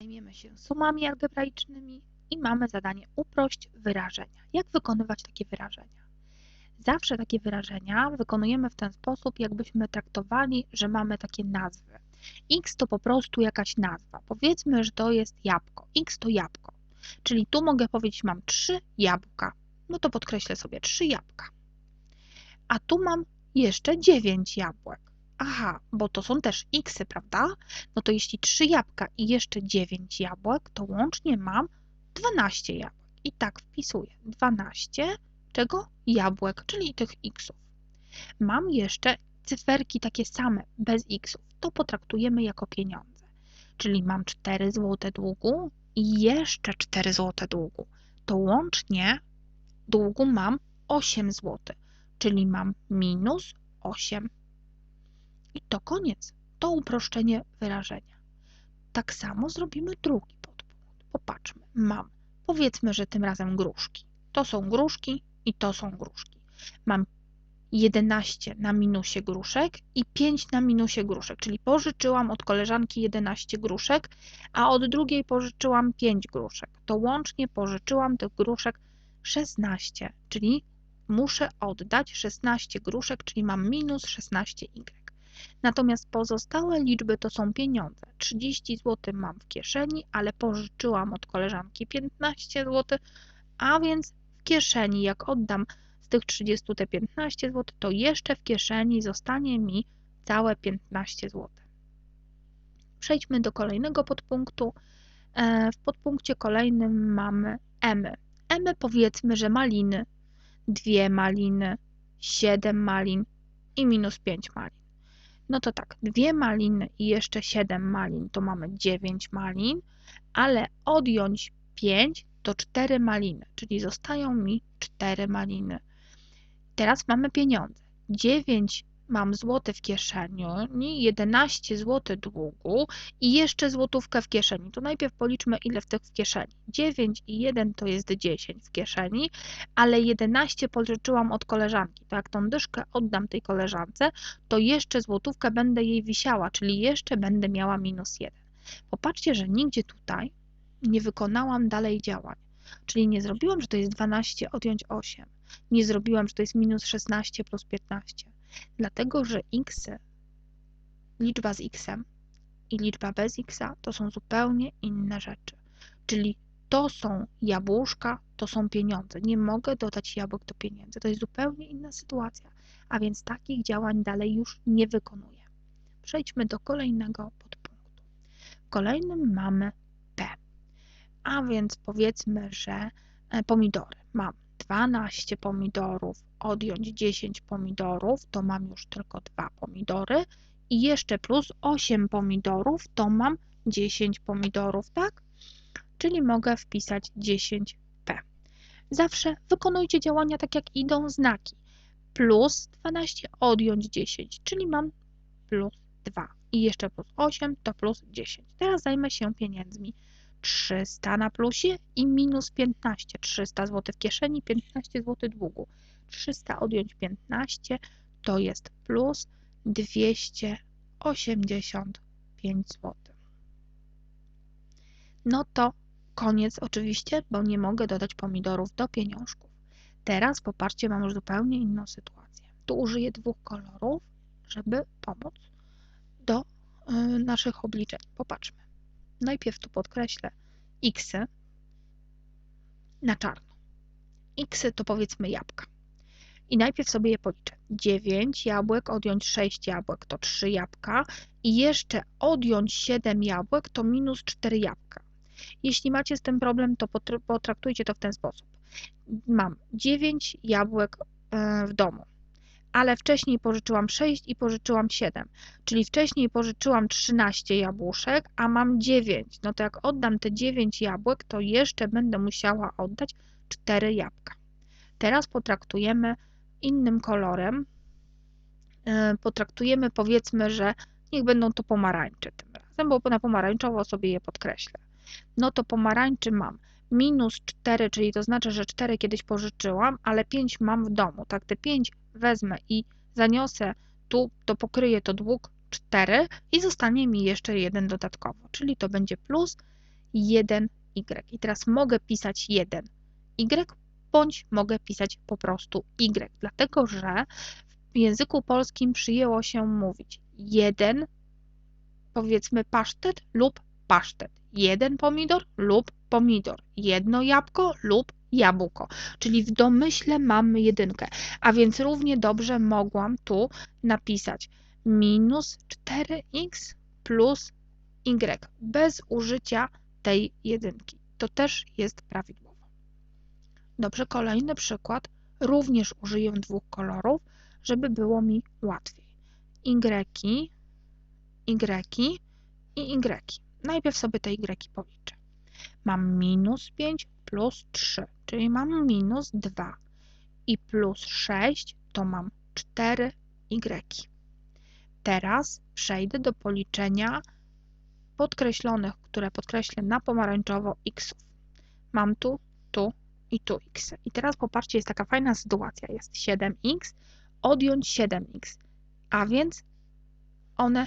Zajmiemy się sumami algebraicznymi i mamy zadanie uprość wyrażenia. Jak wykonywać takie wyrażenia? Zawsze takie wyrażenia wykonujemy w ten sposób, jakbyśmy traktowali, że mamy takie nazwy. X to po prostu jakaś nazwa. Powiedzmy, że to jest jabłko. X to jabłko. Czyli tu mogę powiedzieć, mam trzy jabłka. No to podkreślę sobie trzy jabłka. A tu mam jeszcze dziewięć jabłek. Aha, bo to są też xy, prawda? No to jeśli 3 jabłka i jeszcze 9 jabłek, to łącznie mam 12 jabłek. I tak wpisuję 12 czego? Jabłek, czyli tych xów. Mam jeszcze cyferki takie same, bez xów. To potraktujemy jako pieniądze. Czyli mam 4 zł długu i jeszcze 4 zł długu. To łącznie długu mam 8 zł, czyli mam minus 8 i to koniec. To uproszczenie wyrażenia. Tak samo zrobimy drugi podpunkt. Popatrzmy. Mam, powiedzmy, że tym razem gruszki. To są gruszki i to są gruszki. Mam 11 na minusie gruszek i 5 na minusie gruszek, czyli pożyczyłam od koleżanki 11 gruszek, a od drugiej pożyczyłam 5 gruszek. To łącznie pożyczyłam tych gruszek 16, czyli muszę oddać 16 gruszek, czyli mam minus 16y. Natomiast pozostałe liczby to są pieniądze. 30 zł mam w kieszeni, ale pożyczyłam od koleżanki 15 zł, a więc w kieszeni, jak oddam z tych 30 te 15 zł, to jeszcze w kieszeni zostanie mi całe 15 zł. Przejdźmy do kolejnego podpunktu. E, w podpunkcie kolejnym mamy emy. Emy powiedzmy, że maliny, dwie maliny, 7 malin i minus 5 malin. No to tak, dwie maliny i jeszcze 7 malin to mamy 9 malin, ale odjąć 5 to 4 maliny, czyli zostają mi 4 maliny. Teraz mamy pieniądze. 9 mam złote w kieszeni, 11 zł długu i jeszcze złotówkę w kieszeni. To najpierw policzmy, ile w tych w kieszeni. 9 i 1 to jest 10 w kieszeni, ale 11 pożyczyłam od koleżanki. To jak tą dyszkę oddam tej koleżance, to jeszcze złotówkę będę jej wisiała, czyli jeszcze będę miała minus 1. Popatrzcie, że nigdzie tutaj nie wykonałam dalej działań. Czyli nie zrobiłam, że to jest 12 odjąć 8. Nie zrobiłam, że to jest minus 16 plus 15 Dlatego, że x, liczba z x i liczba bez x to są zupełnie inne rzeczy. Czyli to są jabłuszka, to są pieniądze. Nie mogę dodać jabłek do pieniędzy. To jest zupełnie inna sytuacja. A więc takich działań dalej już nie wykonuję. Przejdźmy do kolejnego podpunktu. W kolejnym mamy P. A więc powiedzmy, że e, pomidory. Mam 12 pomidorów odjąć 10 pomidorów, to mam już tylko 2 pomidory i jeszcze plus 8 pomidorów, to mam 10 pomidorów, tak? Czyli mogę wpisać 10p. Zawsze wykonujcie działania tak, jak idą znaki. Plus 12 odjąć 10, czyli mam plus 2 i jeszcze plus 8 to plus 10. Teraz zajmę się pieniędzmi. 300 na plusie i minus 15. 300 zł w kieszeni, 15 zł długu. 300 odjąć 15 to jest plus 285 zł. No to koniec oczywiście, bo nie mogę dodać pomidorów do pieniążków. Teraz popatrzcie, mam już zupełnie inną sytuację. Tu użyję dwóch kolorów, żeby pomóc do y, naszych obliczeń. Popatrzmy. Najpierw tu podkreślę x na czarno. x to powiedzmy jabłka. I najpierw sobie je policzę. 9 jabłek, odjąć 6 jabłek to 3 jabłka i jeszcze odjąć 7 jabłek to minus 4 jabłka. Jeśli macie z tym problem, to potraktujcie to w ten sposób. Mam 9 jabłek e, w domu ale wcześniej pożyczyłam 6 i pożyczyłam 7, czyli wcześniej pożyczyłam 13 jabłuszek, a mam 9. No to jak oddam te 9 jabłek, to jeszcze będę musiała oddać 4 jabłka. Teraz potraktujemy innym kolorem. E, potraktujemy, powiedzmy, że niech będą to pomarańcze tym razem, bo na pomarańczowo sobie je podkreślę. No to pomarańczy mam minus 4, czyli to znaczy, że 4 kiedyś pożyczyłam, ale 5 mam w domu. Tak, te 5 wezmę i zaniosę tu, to pokryję to dług 4 i zostanie mi jeszcze jeden dodatkowo, czyli to będzie plus 1y. I teraz mogę pisać 1y, bądź mogę pisać po prostu y, dlatego że w języku polskim przyjęło się mówić jeden, powiedzmy pasztet lub pasztet, jeden pomidor lub pomidor, jedno jabłko lub jabłko, czyli w domyśle mamy jedynkę, a więc równie dobrze mogłam tu napisać minus 4x plus y bez użycia tej jedynki. To też jest prawidłowo. Dobrze, kolejny przykład. Również użyję dwóch kolorów, żeby było mi łatwiej. Y, Y i Y. Najpierw sobie te Y policzę. Mam minus 5 plus 3, czyli mam minus 2. I plus 6 to mam 4 Y. Teraz przejdę do policzenia podkreślonych, które podkreślę na pomarańczowo xów. Mam tu, tu i tu x. I teraz popatrzcie, jest taka fajna sytuacja. Jest 7x, odjąć 7x, a więc one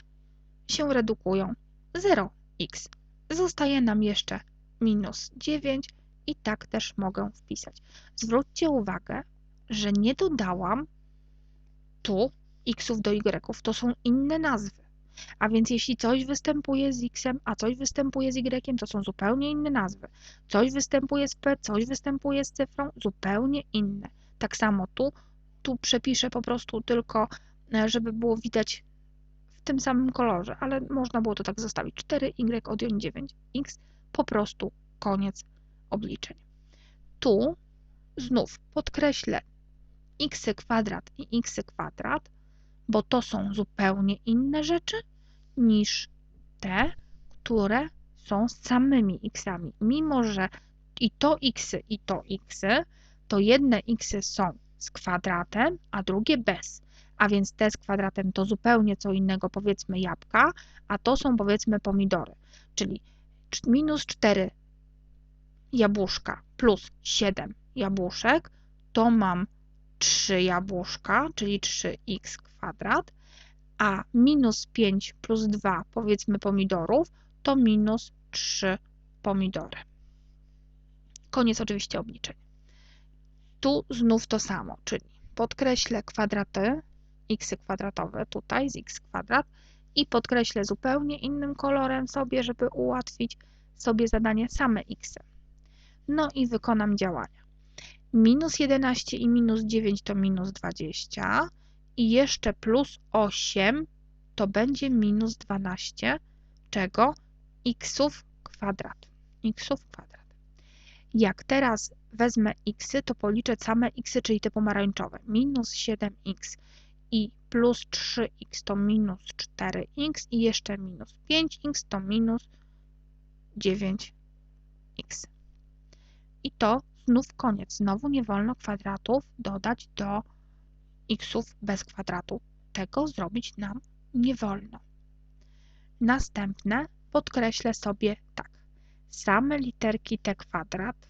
się redukują 0x. Zostaje nam jeszcze minus 9 i tak też mogę wpisać. Zwróćcie uwagę, że nie dodałam tu xów do y, to są inne nazwy. A więc jeśli coś występuje z x, a coś występuje z y, to są zupełnie inne nazwy. Coś występuje z p, coś występuje z cyfrą, zupełnie inne. Tak samo tu, tu przepiszę po prostu tylko, e, żeby było widać w tym samym kolorze, ale można było to tak zostawić. 4y odjąć 9x, po prostu koniec obliczeń. Tu znów podkreślę x kwadrat i x kwadrat, bo to są zupełnie inne rzeczy niż te, które są samymi xami. Mimo, że i to x i to x, to jedne x są z kwadratem, a drugie bez. A więc te z kwadratem to zupełnie co innego, powiedzmy jabłka, a to są powiedzmy pomidory. Czyli minus 4 jabłuszka plus 7 jabłuszek, to mam 3 jabłuszka, czyli 3x kwadrat, a minus 5 plus 2 powiedzmy pomidorów, to minus 3 pomidory. Koniec oczywiście obliczeń. Tu znów to samo, czyli podkreślę kwadraty x kwadratowe tutaj z x kwadrat i podkreślę zupełnie innym kolorem sobie, żeby ułatwić sobie zadanie same x. No i wykonam działania. Minus 11 i minus 9 to minus 20 i jeszcze plus 8 to będzie minus 12, czego? xów kwadrat. xów kwadrat. Jak teraz wezmę x, to policzę same x, czyli te pomarańczowe. Minus 7x i plus 3x to minus 4x i jeszcze minus 5x to minus 9x. I to znów koniec. Znowu nie wolno kwadratów dodać do xów bez kwadratu. Tego zrobić nam nie wolno. Następne podkreślę sobie tak. Same literki t kwadrat.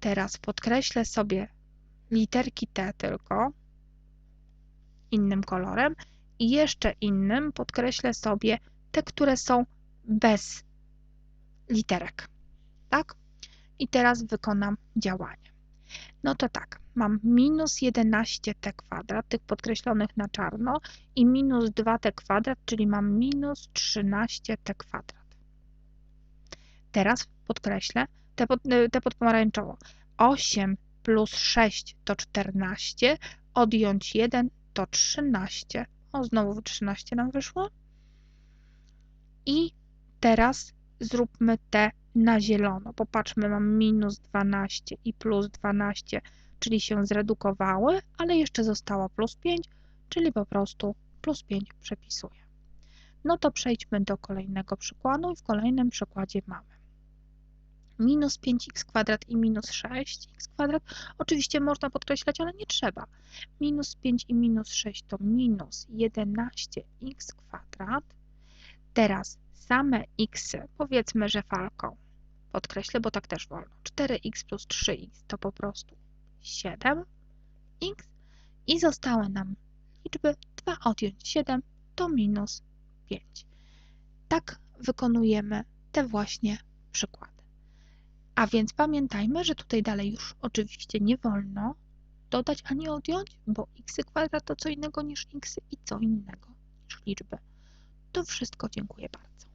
Teraz podkreślę sobie literki t tylko innym kolorem i jeszcze innym podkreślę sobie te, które są bez literek. Tak? I teraz wykonam działanie. No to tak, mam minus 11t kwadrat, tych podkreślonych na czarno i minus 2t kwadrat, czyli mam minus 13t kwadrat. Teraz podkreślę te pod, te pod pomarańczowo. 8 plus 6 to 14, odjąć 1 to 13. O, znowu 13 nam wyszło. I teraz zróbmy te na zielono. Popatrzmy, mam minus 12 i plus 12, czyli się zredukowały, ale jeszcze zostało plus 5, czyli po prostu plus 5 przepisuję. No to przejdźmy do kolejnego przykładu i w kolejnym przykładzie mamy minus 5x kwadrat i minus 6x kwadrat. Oczywiście można podkreślać, ale nie trzeba. Minus 5 i minus 6 to minus 11x kwadrat. Teraz same x, powiedzmy, że falką podkreślę, bo tak też wolno. 4x plus 3x to po prostu 7x i zostały nam liczby 2 odjąć 7 to minus 5. Tak wykonujemy te właśnie przykłady. A więc pamiętajmy, że tutaj dalej już oczywiście nie wolno dodać ani odjąć, bo x kwadrat to co innego niż x i co innego niż liczby. To wszystko, dziękuję bardzo.